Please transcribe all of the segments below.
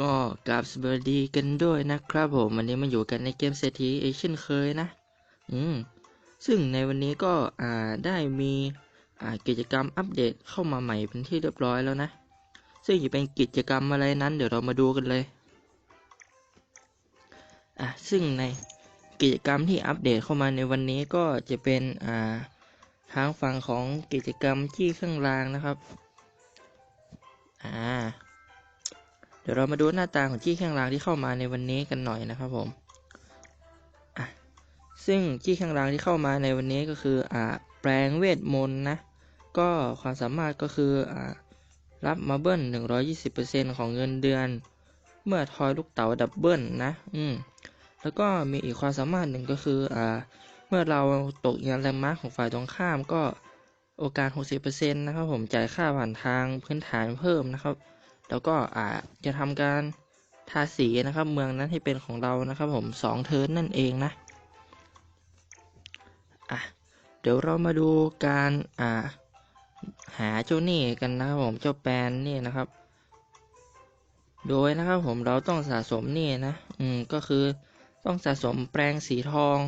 ก็กราบสวัสดีกันด้วยนะครับผม วันนี้มาอยู่กันในเกมเศรษฐีเอเช่นเคยนะ อืม ซึ่งในวันนี้ก็อ่าได้มีอ่ากิจกรรมอัปเดตเข้ามาใหม่เป็นที่เรียบร้อยแล้วนะ ซึ่งจะเป็นกิจกรรมอะไรนั้น เดี๋ยวเรามาดูกันเลย อะซึ่งในกิจกรรมที่อัปเดตเข้ามาในวันนี้ก็จะเป็นอ่าทางฝั่งของกิจกรรมที่เครื่องรางนะครับ อ่า เดี๋ยวเรามาดูหน้าตาของจี้เครื่องรางที่เข้ามาในวันนี้กันหน่อยนะครับผมอะซึ่งจี้เครื่องรางที่เข้ามาในวันนี้ก็คืออ่าแปลงเวทมนต์นะ ก็ความสามารถก็คืออ่ารับมาเบิ้ล120%ของเงินเดือน เมื่อทอยลูกเต๋าดับเบิลนะ อืม แล้วก็มีอีกความสามารถหนึ่งก็คือ อ่า เมื่อเราตกยันแรงม้าของฝ่ายตรงข้ามก็โอกาส 60%นะครับผมจ่ายค่าผ่านทางพื้นฐานเพิ่มนะครับ แล้วก็อาจะทำการทาสีนะครับ เมืองนั้นให้เป็นของเรานะครับ ผมสองเทิร์นนั่นเองนะอะเดี๋ยวเรามาดูการอ่าหาเจ้านี่กันนะครับผมเจ้าแปนนี่นะครับ โดยนะครับผมเราต้องสะสมนี่นะอืมก็คือต้องสะสมแปลงสีทอง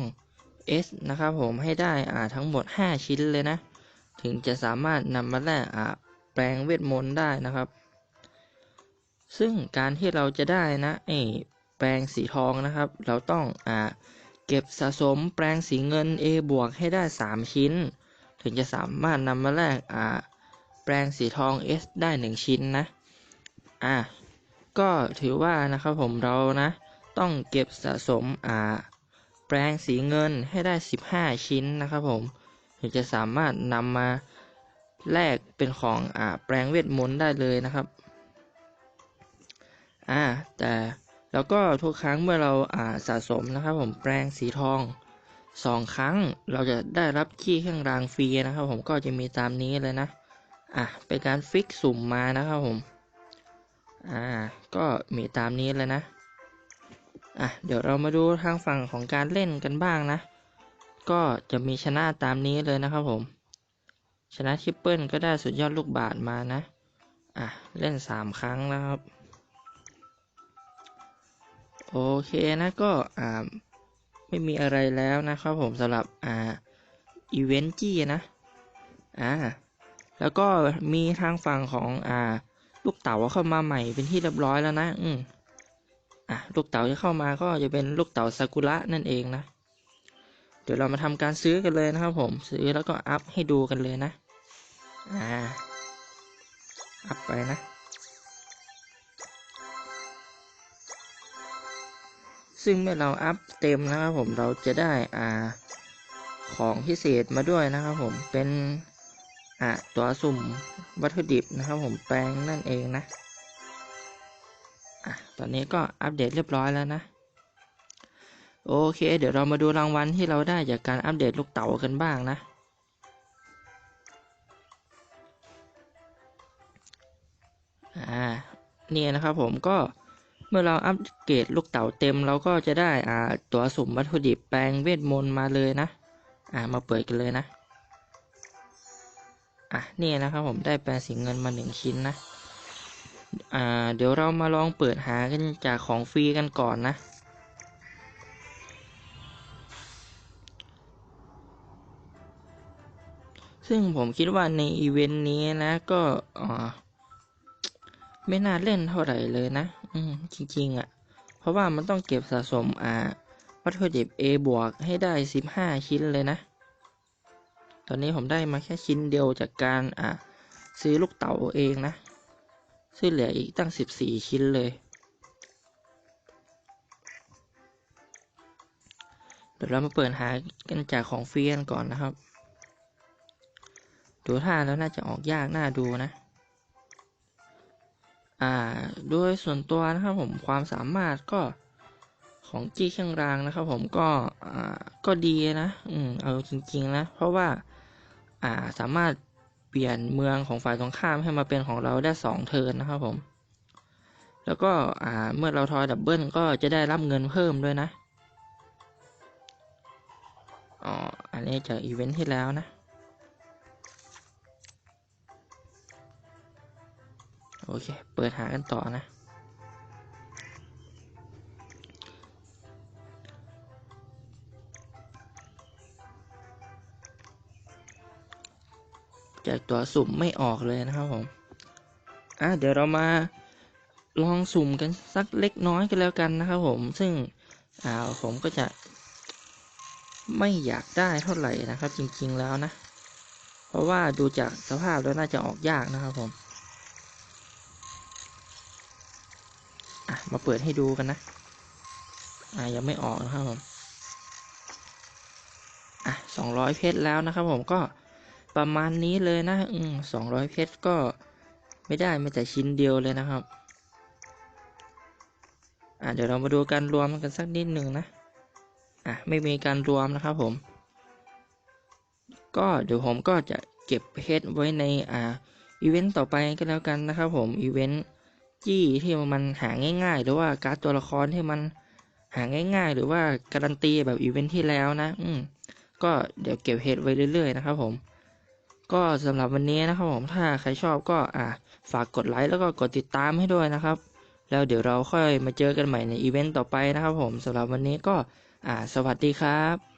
S นะครับผมให้ได้อ่าทั้งหมด 5 ชิ้นเลยนะ ถึงจะสามารถนำมาแลกอ่าแปลงเวทมนต์ได้นะครับ ซึ่งการที่เราจะได้นะไอ้แปลงสีทองนะครับ เราต้องอ่าเก็บสะสมแปลงสีเงิน A บวกให้ได้ 3 ชิ้น ถึงจะสามารถนำมาแลกอ่าแปลงสีทอง S ได้ 1 ชิ้นนะอ่าก็ถือว่านะครับผมเรานะต้องเก็บสะสมอ่าแปลงสีเงินให้ได้ 15 ชิ้นนะครับผมถึงจะสามารถนำมาแลกเป็นของอ่าแปลงเวทมนต์ได้เลยนะครับ อ่าแต่แล้วก็ทุกครั้งเมื่อเราอ่าสะสมนะครับผมแปลงสีทองสองครั้งเราจะได้รับขี้เครื่องรางฟรีนะครับผมก็จะมีตามนี้เลยนะอะเป็นการฟิกสุ่มมานะครับผมอ่าก็มีตามนี้เลยนะอะเดี๋ยวเรามาดูทางฝั่งของการเล่นกันบ้างนะ ก็จะมีชนะตามนี้เลยนะครับผม ชนะทริปเปิลก็ได้สุดยอดลูกบาทมานะอะเล่นสามครั้งนะครับ โอเคนะก็อ่าไม่มีอะไรแล้วนะครับผมสำหรับอ่าอีเวนต์จี้นะอ่าแล้วก็มีทางฝั่งของอ่าลูกเต๋าเข้ามาใหม่เป็นที่เรียบร้อยแล้วนะ อืมอะลูกเต๋าที่เข้ามาก็จะเป็นลูกเต๋าซากุระนั่นเองนะ เดี๋ยวเรามาทำการซื้อกันเลยนะครับผมซื้อแล้วก็อัพให้ดูกันเลยนะ อ่า อัพไปนะ ซึ่งเมื่อเราอัพเต็มนะครับผมเราจะได้อ่าของพิเศษมาด้วยนะครับผมเป็นอ่าตัวสุ่มวัตถุดิบนะครับผมแปลงนั่นเองนะอะตอนนี้ก็อัปเดตเรียบร้อยแล้วนะ โอเค เดี๋ยวเรามาดูรางวัลที่เราได้จากการอัปเดตลูกเต๋ากันบ้างนะอ่าเนี่ยนะครับผมก็ เมื่อเราอัปเกรดลูกเต๋าเต็มเราก็จะได้อ่าตัวสุ่มวัตถุดิบแปลงเวทมนต์มาเลยนะ อ่ามาเปิดกันเลยนะ อะนี่นะครับผมได้แปลงสีเงินมาหนึ่งชิ้นนะ อ่าเดี๋ยวเรามาลองเปิดหากันจากของฟรีกันก่อนนะซึ่งผมคิดว่าในอีเวนต์นี้นะก็อ่าไม่น่าเล่นเท่าไหร่เลยนะ อืม จริง ๆอะ่ะ เพราะว่ามันต้องเก็บสะสม อ่า วัตถุดิบ A บวกให้ได้สิบห้าชิ้นเลยนะ ตอนนี้ผมได้มาแค่ชิ้นเดียวจากการ อ่า ซื้อลูกเต๋าเองนะ ซึ่งเหลืออีกตั้งสิบสี่ชิ้นเลย เดี๋ยวเรามาเปิดหากันจากของฟรีกันก่อนนะครับ ดูท่าแล้วน่าจะออกยากน่าดูนะ อ่าโดยส่วนตัวนะครับผมความสามารถก็ของจี้เครื่องรางนะครับผมก็อ่าก็ดีนะอืมเอาจริงๆนะเพราะว่าอ่าสามารถเปลี่ยนเมืองของฝ่ายตรงข้ามให้มาเป็นของเราได้สองเทิร์นนะครับผม แล้วก็อ่าเมื่อเราทอยดับเบิลก็จะได้รับเงินเพิ่มด้วยนะอ๋ออันนี้จากอีเวนท์ที่แล้วนะ โอเค เปิดหากันต่อนะ จากตัวสุ่มไม่ออกเลยนะครับผม อะเดี๋ยวเรามาลองสุ่มกันสักเล็กน้อยกันแล้วกันนะครับผม ซึ่งอ่าผมก็จะ ไม่อยากได้เท่าไหร่นะครับ จริงๆแล้วนะ เพราะว่าดูจากสภาพแล้วน่าจะออกยากนะครับผม มาเปิดให้ดูกันนะ อะยังไม่ออกนะครับผม อะสองร้อยเพชรแล้วนะครับผมก็ประมาณนี้เลยนะ อืมสองร้อยเพชรก็ไม่ได้ไม่แต่ชิ้นเดียวเลยนะครับ อะเดี๋ยวเรามาดูการรวมกันสักนิดหนึ่งนะ อะไม่มีการรวมนะครับผม ก็เดี๋ยวผมก็จะเก็บเพชรไว้ในอ่าอีเวนต์ต่อไปก็แล้วกันนะครับผมอีเวนต์ จี้ที่มันหาง่าย ๆ หรือว่าการ์ดตัวละครที่มันหาง่าย ๆ หรือว่าการันตีแบบอีเวนต์ที่แล้วนะ อืมก็เดี๋ยวเก็บเฮดไว้เรื่อย ๆ นะครับผมก็สำหรับวันนี้นะครับผมถ้าใครชอบก็อ่าฝากกดไลค์แล้วก็กดติดตามให้ด้วยนะครับ แล้วเดี๋ยวเราค่อยมาเจอกันใหม่ในอีเวนต์ต่อไปนะครับผมสำหรับวันนี้ก็อ่าสวัสดีครับ